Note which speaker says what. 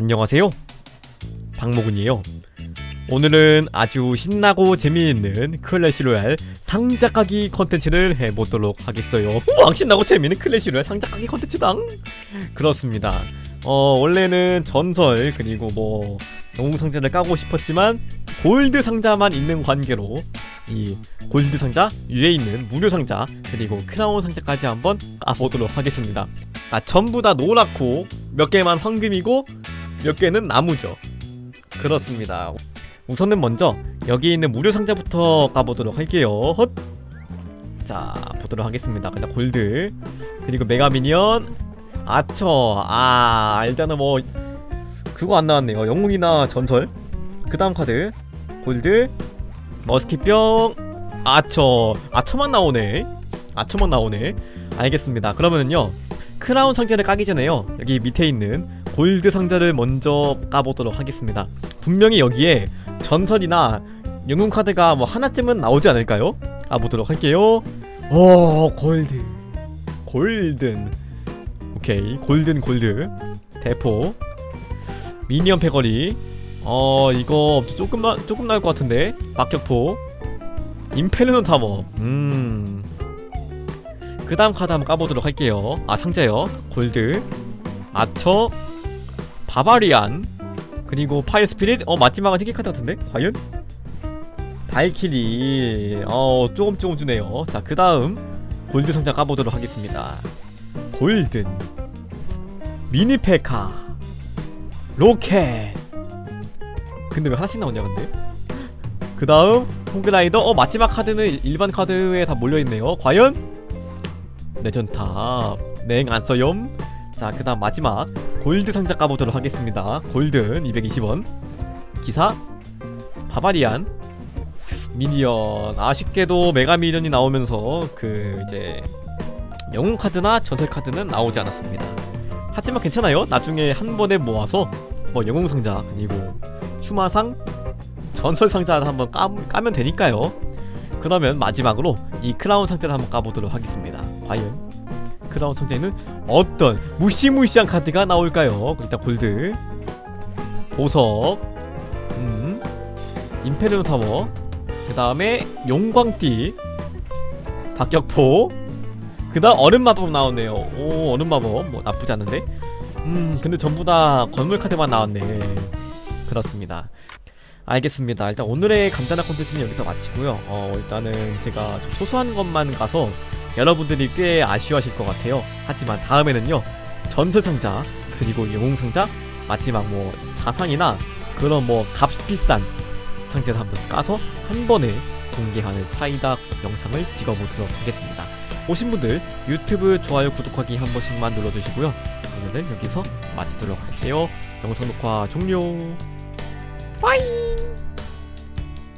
Speaker 1: 안녕하세요. 박모근이에요. 오늘은 아주 신나고 재미있는 클래시 로얄 상자 까기 컨텐츠를 해보도록 하겠어요. 우와, 신나고 재미있는 클래시 로얄 상자 까기 컨텐츠당. 그렇습니다. 어, 원래는 전설 그리고 뭐 영웅 상자를 까고 싶었지만 골드 상자만 있는 관계로 이 골드 상자 위에 있는 무료 상자 그리고 크라운 상자까지 한번 까보도록 하겠습니다. 아 전부 다 노랗고 몇 개만 황금이고 몇 개는 나무죠. 그렇습니다. 우선은 먼저 여기 있는 무료 상자부터 까보도록 할게요. 헛. 자 보도록 하겠습니다. 그냥 골드 그리고 메가 미니언 아처 아 일단은 뭐 그거 안 나왔네요. 영웅이나 전설 그 다음 카드 골드 머스킷병 아처 아처만 나오네 아처만 나오네 알겠습니다 그러면은요 크라운 상자를 까기 전에요 여기 밑에 있는 골드 상자를 먼저 까보도록 하겠습니다. 분명히 여기에 전설이나 영웅 카드가 뭐 하나쯤은 나오지 않을까요? 까보도록 할게요. 오 골드. 골든. 오케이 골든 골드. 대포. 미니언 패거리. 어 이거 조금 나, 조금 나올 것 같은데. 박격포. 임페르노 타워. 음. 그다음 카드 한번 까보도록 할게요. 아 상자요. 골드. 아처 바바리안 그리고 파이어 스피릿? 어 마지막은 희귀 카드 같은데? 과연? 발키리. 어 조금 조금 주네요. 자 그 다음 골드 상자 까보도록 하겠습니다. 골든 미니페카 로켓. 근데 왜 하나씩 나오냐 근데? 그 다음 홍그라이더. 어 마지막 카드는 일반 카드에 다 몰려있네요. 과연? 레전탑. 냉 안써염 자그 다음 마지막 골드 상자 까보도록 하겠습니다. 골든 220원. 기사. 바바리안. 미니언. 아쉽게도 메가 미니언이 나오면서 그 이제 영웅 카드나 전설 카드는 나오지 않았습니다. 하지만 괜찮아요. 나중에 한 번에 모아서 뭐 영웅 상자 그리고 휴마상 전설 상자를 한번 까, 까면 되니까요. 그러면 마지막으로 이 크라운 상자를 한번 까보도록 하겠습니다. 과연 크라운 상자에는 어떤 무시무시한 카드가 나올까요? 일단 골드, 보석, 음, 임페리오 타워, 그 다음에 용광띠, 박격포, 그 다음 얼음 마법 나오네요. 오 얼음 마법 뭐 나쁘지 않은데. 음 근데 전부 다 건물 카드만 나왔네. 그렇습니다. 알겠습니다. 일단 오늘의 간단한 콘텐츠는 여기서 마치고요. 어, 일단은 제가 좀 소소한 것만 가서 여러분들이 꽤 아쉬워하실 것 같아요. 하지만 다음에는요. 전설 상자 그리고 영웅 상자 마지막 뭐 자상이나 그런 뭐 값 비싼 상자를 한번 까서 한 번에 공개하는 사이다 영상을 찍어보도록 하겠습니다. 오신 분들 유튜브 좋아요 구독하기 한 번씩만 눌러주시고요. 오늘은 여기서 마치도록 할게요. 영상 녹화 종료. 빠이